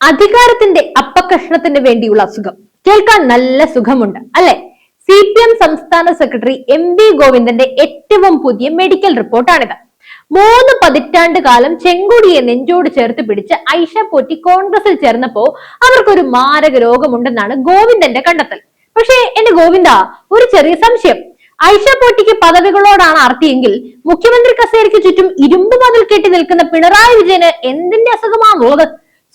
അധികാരത്തിന്റെ അപ്പകഷ്ണത്തിന് വേണ്ടിയുള്ള അസുഖം. കേൾക്കാൻ നല്ല സുഖമുണ്ട് അല്ലെ? സി പി എം സംസ്ഥാന സെക്രട്ടറി എം വി ഗോവിന്ദന്റെ ഏറ്റവും പുതിയ മെഡിക്കൽ റിപ്പോർട്ടാണിത്. മൂന്ന് പതിറ്റാണ്ട് കാലം ചെങ്കുടിയെ നെഞ്ചോട് ചേർത്ത് പിടിച്ച് ഐഷ പോറ്റി കോൺഗ്രസിൽ ചേർന്നപ്പോ അവർക്കൊരു മാരക രോഗമുണ്ടെന്നാണ് ഗോവിന്ദന്റെ കണ്ടെത്തൽ. പക്ഷേ എന്റെ ഗോവിന്ദ ഒരു ചെറിയ സംശയം. ഐഷ പോട്ടിക്ക് പദവികളോടാണ് ആർത്തിയെങ്കിൽ മുഖ്യമന്ത്രി കസേരയ്ക്ക് ചുറ്റും ഇരുമ്പ് മതിൽ കെട്ടി നിൽക്കുന്ന പിണറായി വിജയന് എന്തിന്റെ അസുഖമാണുള്ളത്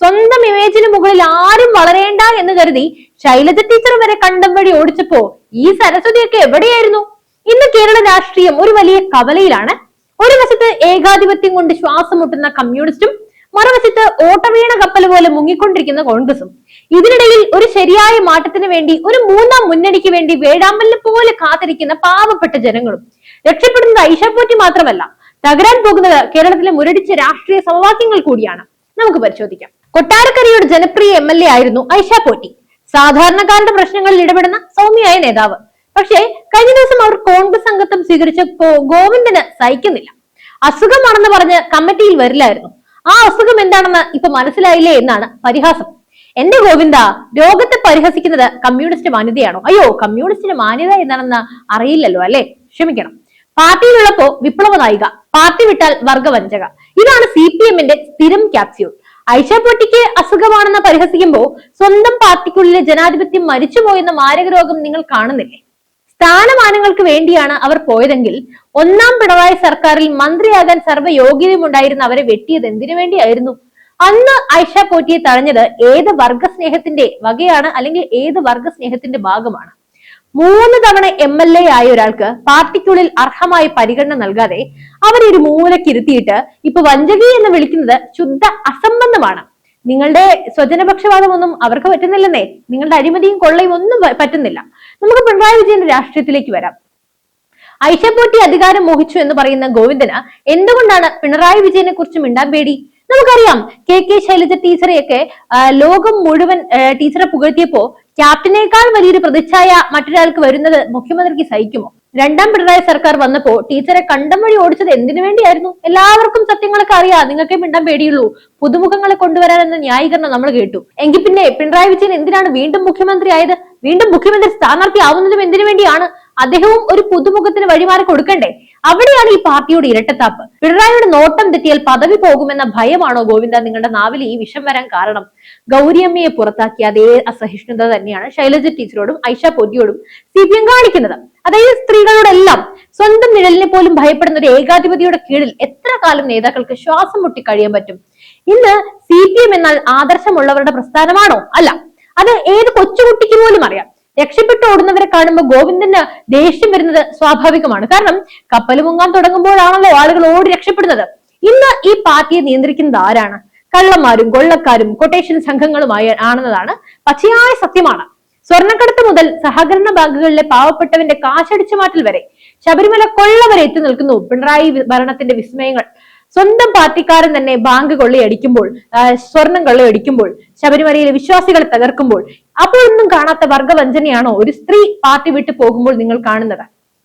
സ്വന്തം ഇമേജിന് മുകളിൽ ആരും വളരേണ്ട എന്ന് കരുതി ശൈലജ ടീച്ചർ വരെ കണ്ടം വഴി ഓടിച്ചപ്പോ ഈ സരസ്വതിയൊക്കെ എവിടെയായിരുന്നു? ഇന്ന് കേരള രാഷ്ട്രീയം ഒരു വലിയ കവലയിലാണ്. ഒരു വശത്ത് ഏകാധിപത്യം കൊണ്ട് ശ്വാസം മുട്ടുന്ന കമ്മ്യൂണിസ്റ്റും മറുവശത്ത് ഓട്ടവീണ കപ്പൽ പോലെ മുങ്ങിക്കൊണ്ടിരിക്കുന്ന കോൺഗ്രസും. ഇതിനിടയിൽ ഒരു ശരിയായ മാറ്റത്തിന് വേണ്ടി ഒരു മൂന്നാം മുന്നണിക്ക് വേണ്ടി വേഴാമ്പലിനെ പോലെ കാത്തിരിക്കുന്ന പാവപ്പെട്ട ജനങ്ങളും. രക്ഷപ്പെടുന്നത് ഐഷാപോറ്റി മാത്രമല്ല തകരാൻ പോകുന്നത് കേരളത്തിലെ മുരടിച്ച രാഷ്ട്രീയ സമവാക്യങ്ങൾ കൂടിയാണ്. നമുക്ക് പരിശോധിക്കാം. കൊട്ടാരക്കരയുടെ ജനപ്രിയ എം എൽ എ ആയിരുന്നു ഐഷ പോറ്റി സാധാരണക്കാരുടെ പ്രശ്നങ്ങളിൽ ഇടപെടുന്ന സൗമ്യയായ നേതാവ്. പക്ഷേ കഴിഞ്ഞ ദിവസം അവർ കോൺഗ്രസ് അംഗത്വം സ്വീകരിച്ച ഗോവിന്ദന് സഹിക്കുന്നില്ല. അസുഖമാണെന്ന് പറഞ്ഞ് കമ്മിറ്റിയിൽ വരില്ലായിരുന്നു. ആ അസുഖം എന്താണെന്ന് ഇപ്പൊ മനസ്സിലായില്ലേ എന്നാണ് പരിഹാസം. എന്റെ ഗോവിന്ദ രോഗത്തെ പരിഹസിക്കുന്നത് കമ്മ്യൂണിസ്റ്റ് മാന്യതയാണോ? അയ്യോ കമ്മ്യൂണിസ്റ്റിന്റെ മാന്യത എന്താണെന്ന് അറിയില്ലല്ലോ അല്ലെ? ക്ഷമിക്കണം. പാർട്ടിയിലുള്ളപ്പോ വിപ്ലവ നായിക പാർട്ടി വിട്ടാൽ വർഗവഞ്ചക. ഇതാണ് സി പി എമ്മിന്റെ സ്ഥിരം ക്യാപ്സ്യൂൾ. ഐഷ പൊട്ടിക്ക് അസുഖമാണെന്ന് പരിഹസിക്കുമ്പോൾ സ്വന്തം പാർട്ടിക്കുള്ളിലെ ജനാധിപത്യം മരിച്ചുപോയെന്ന മാരക രോഗം നിങ്ങൾ കാണുന്നില്ലേ? സ്ഥാനമാനങ്ങൾക്ക് വേണ്ടിയാണ് അവർ പോയതെങ്കിൽ ഒന്നാം പിണറായി സർക്കാരിൽ മന്ത്രിയാകാൻ സർവ യോഗ്യതയും ഉണ്ടായിരുന്ന അവരെ വെട്ടിയത് എന്തിനു വേണ്ടിയായിരുന്നു? അന്ന് ഐഷ പോറ്റിയെ തഴഞ്ഞത് ഏത് വർഗസ്നേഹത്തിന്റെ വകയാണ് അല്ലെങ്കിൽ ഏത് വർഗസ്നേഹത്തിന്റെ ഭാഗമാണ്? മൂന്ന് തവണ എം എൽ എ ആയ ഒരാൾക്ക് പാർട്ടിക്കുള്ളിൽ അർഹമായ പരിഗണന നൽകാതെ അവരെ ഒരു മൂലക്കിരുത്തിയിട്ട് ഇപ്പൊ വഞ്ചകി എന്ന് വിളിക്കുന്നത് ശുദ്ധ അസംബന്ധമാണ്. നിങ്ങളുടെ സ്വജനപക്ഷപാതമൊന്നും അവർക്ക് പറ്റുന്നില്ലെന്നേ. നിങ്ങളുടെ അഴിമതിയും കൊള്ളയും ഒന്നും പറ്റുന്നില്ല. നമുക്ക് പിണറായി വിജയന്റെ രാഷ്ട്രീയത്തിലേക്ക് വരാം. ഐഷപൂട്ടി അധികാരം മോഹിച്ചു എന്ന് പറയുന്ന ഗോവിന്ദന് എന്തുകൊണ്ടാണ് പിണറായി വിജയനെ കുറിച്ച് മിണ്ടാൻ പേടി? നമുക്കറിയാം കെ കെ ശൈലജ ടീച്ചറെയൊക്കെ ലോകം മുഴുവൻ ടീച്ചറെ പുകഴ്ത്തിയപ്പോ ക്യാപ്റ്റനേക്കാൾ വലിയൊരു പ്രതിച്ഛായ മറ്റൊരാൾക്ക് വരുന്നത് മുഖ്യമന്ത്രിക്ക് സഹിക്കുമോ? രണ്ടാം പിണറായി സർക്കാർ വന്നപ്പോ ടീച്ചറെ കണ്ടം വഴി ഓടിച്ചത് എന്തിനു വേണ്ടിയായിരുന്നു? എല്ലാവർക്കും സത്യങ്ങളൊക്കെ അറിയാം. നിങ്ങൾക്കേ മിണ്ടാൻ പേടിയുള്ളൂ. പുതുമുഖങ്ങളെ കൊണ്ടുവരാൻ എന്ന ന്യായീകരണം നമ്മൾ കേട്ടു. എങ്കിൽ പിന്നെ പിണറായി വിജയൻ എന്തിനാണ് വീണ്ടും മുഖ്യമന്ത്രി ആയത്? വീണ്ടും മുഖ്യമന്ത്രി സ്ഥാനാർത്ഥി ആവുന്നതും എന്തിനു വേണ്ടിയാണ്? അദ്ദേഹവും ഒരു പുതുമുഖത്തിന് വഴിമാറി കൊടുക്കണ്ടേ? അവിടെയാണ് ഈ പാർട്ടിയുടെ ഇരട്ടത്താപ്പ്. പിണറായിയുടെ നോട്ടം തെറ്റിയാൽ പദവി പോകുമെന്ന ഭയമാണോ ഗോവിന്ദ നിങ്ങളുടെ നാവിൽ ഈ വിഷം വരാൻ കാരണം? ഗൗരിയമ്മയെ പുറത്താക്കിയ അതേ അസഹിഷ്ണുത തന്നെയാണ് ശൈലജ ടീച്ചറോടും ഐഷ പൊതിയോടും സി പി എം കാണിക്കുന്നത്. അതായത് സ്ത്രീകളോടെല്ലാം സ്വന്തം നിഴലിനെ പോലും ഭയപ്പെടുന്ന ഒരു ഏകാധിപതിയുടെ കീഴിൽ എത്ര കാലം നേതാക്കൾക്ക് ശ്വാസം മുട്ടി കഴിയാൻ പറ്റും? ഇന്ന് സി പി എം എന്നാൽ ആദർശമുള്ളവരുടെ പ്രസ്ഥാനമാണോ? അല്ല. അത് ഏത് കൊച്ചുകുട്ടിക്ക് പോലും അറിയാം. രക്ഷപ്പെട്ടു ഓടുന്നവരെ കാണുമ്പോൾ ഗോവിന്ദന് ദേഷ്യം വരുന്നത് സ്വാഭാവികമാണ്. കാരണം കപ്പൽ മുങ്ങാൻ തുടങ്ങുമ്പോഴാണല്ലോ ആളുകൾ ഓടി രക്ഷപ്പെടുന്നത്. ഇന്ന് ഈ പാർട്ടിയെ നിയന്ത്രിക്കുന്നത് ആരാണ്? കള്ളന്മാരും കൊള്ളക്കാരും കൊട്ടേഷൻ സംഘങ്ങളുമായി ആണെന്നതാണ് പച്ചയായ സത്യമാണ്. സ്വർണക്കടത്ത് മുതൽ സഹകരണ ബാങ്കുകളിലെ പാവപ്പെട്ടവന്റെ കാശടിച്ചു മാറ്റൽ വരെ ശബരിമല കൊള്ള വരെ എത്തി നിൽക്കുന്നു പിണറായി ഭരണത്തിന്റെ വിസ്മയങ്ങൾ. സ്വന്തം പാർട്ടിക്കാരൻ തന്നെ ബാങ്ക് കൊള്ളയടിക്കുമ്പോൾ സ്വർണം കൊള്ളയടിക്കുമ്പോൾ ശബരിമലയിലെ വിശ്വാസികളെ തകർക്കുമ്പോൾ അപ്പോഴൊന്നും കാണാത്ത വർഗവഞ്ചനയാണോ ഒരു സ്ത്രീ പാർട്ടി വിട്ടു പോകുമ്പോൾ നിങ്ങൾ കാണുന്നത്?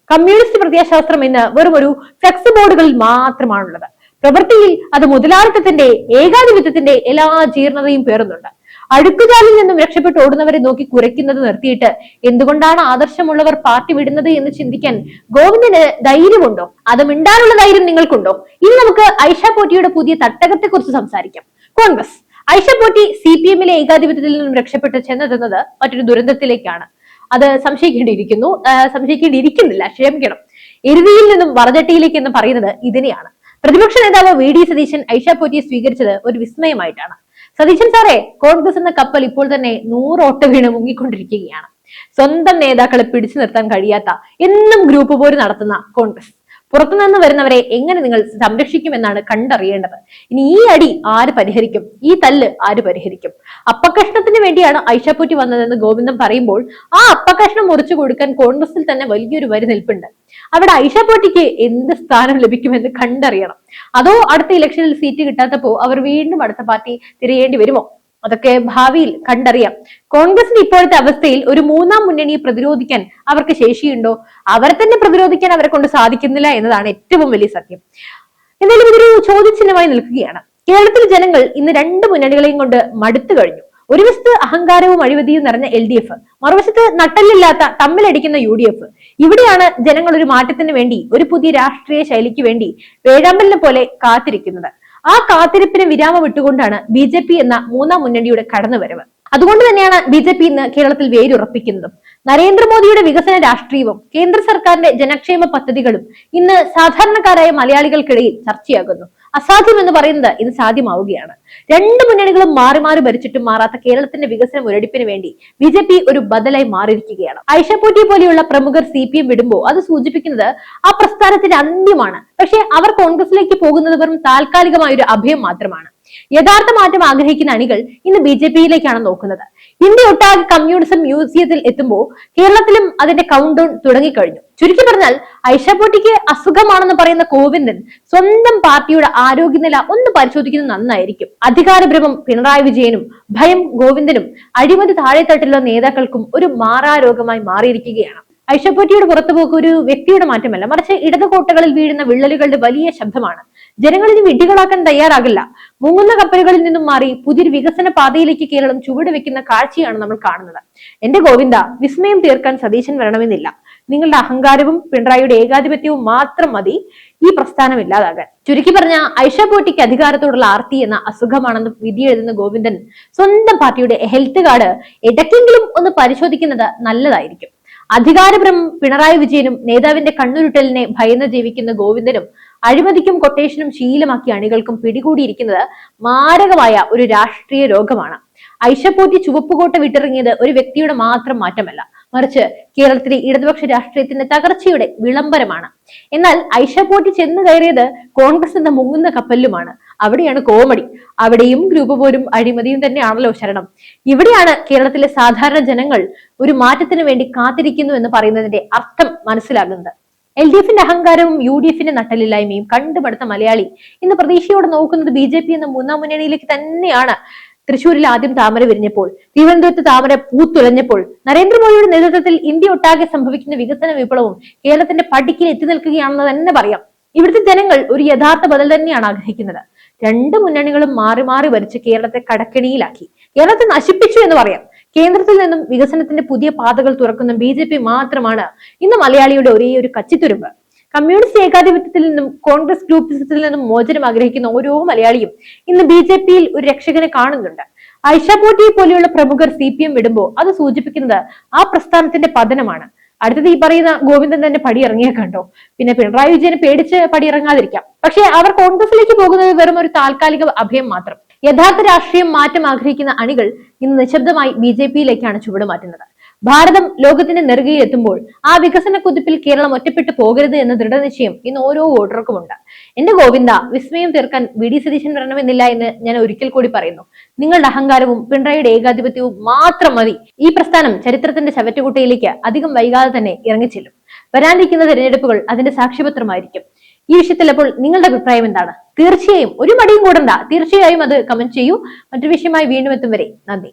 കമ്മ്യൂണിസ്റ്റ് പ്രത്യയശാസ്ത്രം ഇന്ന് വെറും ഒരു ഫ്ലെക്സ് ബോർഡുകളിൽ മാത്രമാണുള്ളത്. പ്രവൃത്തിയിൽ അത് മുതലാളിത്തത്തിന്റെ ഏകാധിപത്യത്തിന്റെ എല്ലാ ജീർണതയും പേറുന്നുണ്ട്. അഴുക്കുചാലിൽ നിന്നും രക്ഷപ്പെട്ട് ഓടുന്നവരെ നോക്കി കുരയ്ക്കുന്നത് നിർത്തിയിട്ട് എന്തുകൊണ്ടാണ് ആദർശമുള്ളവർ പാർട്ടി വിടുന്നത് എന്ന് ചിന്തിക്കാൻ ഗോവിന്ദന് ധൈര്യമുണ്ടോ? അത് മിണ്ടാനുള്ള ധൈര്യം നിങ്ങൾക്കുണ്ടോ? ഇനി നമുക്ക് ഐഷ പോറ്റിയുടെ പുതിയ തട്ടകത്തെ കുറിച്ച് സംസാരിക്കാം. കോൺഗ്രസ്. ഐഷ പോറ്റി സി പി എമ്മിലെ ഏകാധിപത്യത്തിൽ നിന്നും രക്ഷപ്പെട്ട് ചെന്നെത്തുന്നത് മറ്റൊരു ദുരന്തത്തിലേക്കാണ്. അത് സംശയിക്കേണ്ടിയിരിക്കുന്നു. സംശയിക്കേണ്ടിയിരിക്കുന്നില്ല. ക്ഷമിക്കണം. എരുതിയിൽ നിന്നും വറചട്ടിയിലേക്ക് എന്ന് പറയുന്നത് ഇതിനെയാണ്. പ്രതിപക്ഷ നേതാവ് വി ഡി സതീശൻ ഐഷ പോറ്റിയെ സ്വീകരിച്ചത് ഒരു വിസ്മയമായിട്ടാണ്. സതീശൻ സാറേ കോൺഗ്രസ് എന്ന കപ്പൽ ഇപ്പോൾ തന്നെ നൂറോട്ട് വീണ് മുങ്ങിക്കൊണ്ടിരിക്കുകയാണ്. സ്വന്തം നേതാക്കളെ പിടിച്ചു നിർത്താൻ കഴിയാത്ത എന്നും ഗ്രൂപ്പ് പോര് നടത്തുന്ന കോൺഗ്രസ്. പുറത്തുനിന്ന് വരുന്നവരെ എങ്ങനെ നിങ്ങൾ സംരക്ഷിക്കുമെന്നാണ് കണ്ടറിയേണ്ടത്. ഇനി ഈ അടി ആര് പരിഹരിക്കും? ഈ തല്ല് ആര് പരിഹരിക്കും? അപ്പകഷ്ണത്തിന് വേണ്ടിയാണ് ഐഷപ്പൂറ്റി വന്നതെന്ന് ഗോവിന്ദൻ പറയുമ്പോൾ ആ അപ്പകഷ്ണം മുറിച്ചു കൊടുക്കാൻ കോൺഗ്രസിൽ തന്നെ വലിയൊരു വരി നിൽപ്പുണ്ട്. അവിടെ ഐഷപ്പൂട്ടിക്ക് എന്ത് സ്ഥാനം ലഭിക്കുമെന്ന് കണ്ടറിയണം. അതോ അടുത്ത ഇലക്ഷനിൽ സീറ്റ് കിട്ടാത്തപ്പോ അവർ വീണ്ടും അടുത്ത പാർട്ടി തിരയേണ്ടി വരുമോ? അതൊക്കെ ഭാവിയിൽ കണ്ടറിയാം. കോൺഗ്രസിന്റെ ഇപ്പോഴത്തെ അവസ്ഥയിൽ ഒരു മൂന്നാം മുന്നണിയെ പ്രതിരോധിക്കാൻ അവർക്ക് ശേഷിയുണ്ടോ? അവരെ തന്നെ പ്രതിരോധിക്കാൻ അവരെ കൊണ്ട് സാധിക്കുന്നില്ല എന്നതാണ് ഏറ്റവും വലിയ സത്യം. എന്നാലും ഇതൊരു ചോദ്യചിഹ്നമായി നിൽക്കുകയാണ്. കേരളത്തിലെ ജനങ്ങൾ ഇന്ന് രണ്ട് മുന്നണികളെയും കൊണ്ട് മടുത്തു കഴിഞ്ഞു. ഒരു വശത്ത് അഹങ്കാരവും അഴിമതിയും നിറഞ്ഞ എൽ ഡി എഫ് മറുവശത്ത് നട്ടല്ലില്ലാത്ത തമ്മിലടിക്കുന്ന യു ഡി എഫ്. ഇവിടെയാണ് ജനങ്ങൾ ഒരു മാറ്റത്തിന് വേണ്ടി ഒരു പുതിയ രാഷ്ട്രീയ ശൈലിക്ക് വേണ്ടി വേഴാമ്പലിനെ പോലെ കാത്തിരിക്കുന്നത്. ആ കാത്തിരിപ്പിന് വിരാമം ഇട്ടുകൊണ്ടാണ് ബി എന്ന മൂന്നാം മുന്നണിയുടെ കടന്നുവരവ്. അതുകൊണ്ട് തന്നെയാണ് ബി ജെ പി ഇന്ന് കേരളത്തിൽ വേരുറപ്പിക്കുന്നതും. നരേന്ദ്രമോദിയുടെ വികസന രാഷ്ട്രീയവും കേന്ദ്ര സർക്കാരിന്റെ ജനക്ഷേമ പദ്ധതികളും ഇന്ന് സാധാരണക്കാരായ മലയാളികൾക്കിടയിൽ ചർച്ചയാകുന്നു. അസാധ്യം എന്ന് പറയുന്നത് ഇത് സാധ്യമാവുകയാണ്. രണ്ട് മുന്നണികളും മാറി മാറി ഭരിച്ചിട്ടും മാറാത്ത കേരളത്തിന്റെ വികസന മുരടിപ്പിന് വേണ്ടി ബി ജെ പി ഒരു ബദലായി മാറിയിരിക്കുകയാണ്. ഐഷപൂട്ടി പോലെയുള്ള പ്രമുഖർ സി പി എം വിടുമ്പോൾ അത് സൂചിപ്പിക്കുന്നത് ആ പ്രസ്ഥാനത്തിന്റെ അന്ത്യമാണ്. പക്ഷേ അവർ കോൺഗ്രസിലേക്ക് പോകുന്നത് വെറും താൽക്കാലികമായ ഒരു അഭയം മാത്രമാണ്. യഥാർത്ഥ മാറ്റം ആഗ്രഹിക്കുന്ന അണികൾ ഇന്ന് ബി ജെ പിയിലേക്കാണ് നോക്കുന്നത്. ഇന്ത്യ ഒട്ടാകെ കമ്മ്യൂണിസം മ്യൂസിയത്തിൽ എത്തുമ്പോൾ കേരളത്തിലും അതിന്റെ കൗണ്ട് ഡൗൺ തുടങ്ങിക്കഴിഞ്ഞു. ചുരുക്കി പറഞ്ഞാൽ ഐഷപൊട്ടിക്ക് അസുഖമാണെന്ന് പറയുന്ന കോവിന്ദൻ സ്വന്തം പാർട്ടിയുടെ ആരോഗ്യനില ഒന്ന് പരിശോധിക്കുന്നത് നന്നായിരിക്കും. അധികാരഭ്രമം പിണറായി വിജയനും ഭയം ഗോവിന്ദനും അഴിമതി താഴെത്തട്ടിലുള്ള നേതാക്കൾക്കും ഒരു മാറാരോഗമായി മാറിയിരിക്കുകയാണ്. ഐഷപ്പൊറ്റിയുടെ പുറത്തുപോക്ക് ഒരു വ്യക്തിയുടെ മാറ്റമല്ല മറിച്ച് ഇടതുകോട്ടകളിൽ വീഴുന്ന വിള്ളലുകളുടെ വലിയ ശബ്ദമാണ്. ജനങ്ങളിന് വിഡ്ഢികളാക്കാൻ തയ്യാറാകില്ല. മുങ്ങുന്ന കപ്പലുകളിൽ നിന്നും മാറി പുതിയൊരു വികസന പാതയിലേക്ക് കേരളം ചുവടുവെക്കുന്ന കാഴ്ചയാണ് നമ്മൾ കാണുന്നത്. എന്റെ ഗോവിന്ദ വിസ്മയം തീർക്കാൻ സതീശൻ വരണമെന്നില്ല. നിങ്ങളുടെ അഹങ്കാരവും പിണറായിയുടെ ഏകാധിപത്യവും മാത്രം മതി. ഈ പ്രസ്ഥാനം ഇല്ലാതാകാൻ. ചുരുക്കി പറഞ്ഞ ഐഷ പോട്ടിക്ക് അധികാരത്തോടുള്ള ആർത്തി എന്ന അസുഖമാണെന്ന് വിധി എഴുതുന്ന ഗോവിന്ദൻ സ്വന്തം പാർട്ടിയുടെ ഹെൽത്ത് കാർഡ് ഇടയ്ക്കെങ്കിലും ഒന്ന് പരിശോധിക്കുന്നത് നല്ലതായിരിക്കും. അധികാരഭ്രം പിണറായി വിജയനും നേതാവിന്റെ കണ്ണുരുട്ടലിനെ ഭയന്ന് ജീവിക്കുന്ന ഗോവിന്ദനും അഴിമതിക്കും കൊട്ടേഷനും ശീലമാക്കി അണികൾക്കും പിടികൂടിയിരിക്കുന്നത് മാരകമായ ഒരു രാഷ്ട്രീയ രോഗമാണ്. ഐഷപ്പോറ്റി ചുവപ്പുകോട്ട വിട്ടിറങ്ങിയത് ഒരു വ്യക്തിയുടെ മാത്രം മാറ്റമല്ല. മറിച്ച് കേരളത്തിലെ ഇടതുപക്ഷ രാഷ്ട്രീയത്തിന്റെ തകർച്ചയുടെ വിളംബരമാണ്. എന്നാൽ ഐഷപ്പോറ്റി ചെന്ന് കയറിയത് കോൺഗ്രസ് എന്ന മുങ്ങുന്ന കപ്പലിലുമാണ്. അവിടെയാണ് കോമഡി. അവിടെയും ഗ്രൂപ്പ് പോരും അഴിമതിയും തന്നെയാണല്ലോ ശരണം. ഇവിടെയാണ് കേരളത്തിലെ സാധാരണ ജനങ്ങൾ ഒരു മാറ്റത്തിന് വേണ്ടി കാത്തിരിക്കുന്നു എന്ന് പറയുന്നതിന്റെ അർത്ഥം മനസ്സിലാകുന്നത്. എൽ ഡി എഫിന്റെ അഹങ്കാരവും യു ഡി എഫിന്റെ നട്ടലില്ലായ്മയും കണ്ടുപടുത്ത മലയാളി. ഇന്ന് പ്രതീക്ഷയോടെ നോക്കുന്നത് ബി ജെ പി എന്ന മൂന്നാം മുന്നണിയിലേക്ക് തന്നെയാണ്. തൃശൂരിൽ ആദ്യം താമര വിരിഞ്ഞപ്പോൾ തിരുവനന്തപുരത്ത് താമര പൂത്തുലഞ്ഞപ്പോൾ നരേന്ദ്രമോദിയുടെ നേതൃത്വത്തിൽ ഇന്ത്യ ഒട്ടാകെ സംഭവിക്കുന്ന വികസന വിപ്ലവവും കേരളത്തിന്റെ പടിക്കിൽ എത്തി നിൽക്കുകയാണെന്ന് തന്നെ പറയാം. ഇവിടുത്തെ ജനങ്ങൾ ഒരു യഥാർത്ഥ ബദൽ തന്നെയാണ് ആഗ്രഹിക്കുന്നത്. രണ്ട് മുന്നണികളും മാറി മാറി വരച്ച് കേരളത്തെ കടക്കിണിയിലാക്കി. കേരളത്തെ നശിപ്പിച്ചു എന്ന് പറയാം. കേന്ദ്രത്തിൽ നിന്നും വികസനത്തിന്റെ പുതിയ പാതകൾ തുറക്കുന്ന ബി ജെ പി മാത്രമാണ് ഇന്ന് മലയാളിയുടെ ഒരേ ഒരു കച്ചിത്തുരുമ്പ്. കമ്മ്യൂണിസ്റ്റ് ഏകാധിപത്യത്തിൽ നിന്നും കോൺഗ്രസ് ഗ്രൂപ്പിസത്തിൽ നിന്നും മോചനം ആഗ്രഹിക്കുന്ന ഓരോ മലയാളിയും ഇന്ന് ബി ജെ പിയിൽ ഒരു രക്ഷകനെ കാണുന്നുണ്ട്. ഐഷ പോറ്റിയെ പോലെയുള്ള പ്രമുഖർ സി പി എം വിടുമ്പോൾ അത് സൂചിപ്പിക്കുന്നത് ആ പ്രസ്ഥാനത്തിന്റെ പതനമാണ്. അടുത്തത് ഈ പറയുന്ന ഗോവിന്ദൻ തന്നെ പടിയിറങ്ങിയ കണ്ടോ? പിന്നെ പിണറായി വിജയനെ പേടിച്ച് പടിയിറങ്ങാതിരിക്കാം. പക്ഷെ അവർ കോൺഗ്രസിലേക്ക് പോകുന്നത് വെറും ഒരു താൽക്കാലിക അഭയം മാത്രം. യഥാർത്ഥ രാഷ്ട്രീയം മാറ്റം ആഗ്രഹിക്കുന്ന അണികൾ ഇന്ന് നിശബ്ദമായി ബി ജെ പിയിലേക്കാണ് ചുവടുമാറ്റുന്നത് ഭാരതം ലോകത്തിന്റെ നെറുകയിൽ എത്തുമ്പോൾ ആ വികസന കുതിപ്പിൽ കേരളം ഒറ്റപ്പെട്ടു പോകരുത് എന്ന ദൃഢനിശ്ചയം ഇന്ന് ഓരോ വോട്ടർക്കുമുണ്ട്. എന്റെ ഗോവിന്ദ വിസ്മയം തീർക്കാൻ വി ഡി സതീശൻ വരണമെന്നില്ല എന്ന് ഞാൻ ഒരിക്കൽ കൂടി പറയുന്നു. നിങ്ങളുടെ അഹങ്കാരവും പിണറായിയുടെ ഏകാധിപത്യവും മാത്രം മതി. ഈ പ്രസ്ഥാനം ചരിത്രത്തിന്റെ ചവറ്റുകുട്ടയിലേക്ക് അധികം വൈകാതെ തന്നെ ഇറങ്ങിച്ചെല്ലും. വരാനിരിക്കുന്ന തെരഞ്ഞെടുപ്പുകൾ അതിന്റെ സാക്ഷ്യപത്രമായിരിക്കും. ഈ വിഷയത്തിൽ അപ്പോൾ നിങ്ങളുടെ അഭിപ്രായം എന്താണ്? തീർച്ചയായും ഒരു മടിയും കൂടണ്ട. തീർച്ചയായും അത് കമന്റ് ചെയ്യൂ. മറ്റൊരു വിഷയമായി വീണ്ടും എത്തും വരെ. നന്ദി.